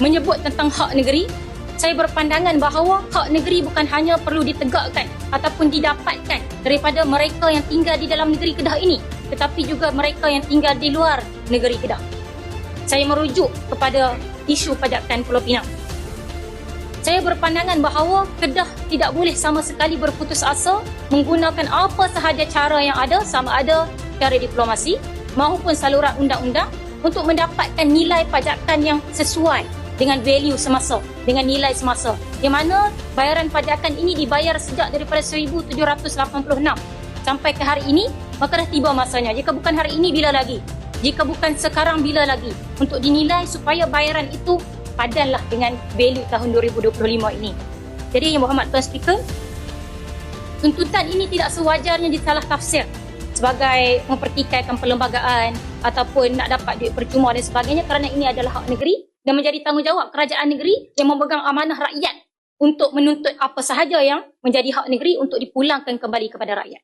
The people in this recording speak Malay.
menyebut tentang hak negeri, saya berpandangan bahawa hak negeri bukan hanya perlu ditegakkan ataupun didapatkan daripada mereka yang tinggal di dalam negeri Kedah ini, tetapi juga mereka yang tinggal di luar negeri Kedah. Saya merujuk kepada isu pajakan Pulau Pinang. Saya berpandangan bahawa Kedah tidak boleh sama sekali berputus asa menggunakan apa sahaja cara yang ada sama ada cara diplomasi maupun saluran undang-undang untuk mendapatkan nilai pajakan yang sesuai dengan value semasa, dengan nilai semasa. Di mana bayaran pajakan ini dibayar sejak daripada 1786 sampai ke hari ini, maka dah tiba masanya. Jika bukan hari ini, bila lagi? Jika bukan sekarang, bila lagi? Untuk dinilai supaya bayaran itu padanlah dengan value tahun 2025 ini. Jadi Yang Berhormat Tuan Speaker, tuntutan ini tidak sewajarnya disalah tafsir sebagai mempertikaikan perlembagaan ataupun nak dapat duit percuma dan sebagainya kerana ini adalah hak negeri dan menjadi tanggungjawab kerajaan negeri yang memegang amanah rakyat untuk menuntut apa sahaja yang menjadi hak negeri untuk dipulangkan kembali kepada rakyat.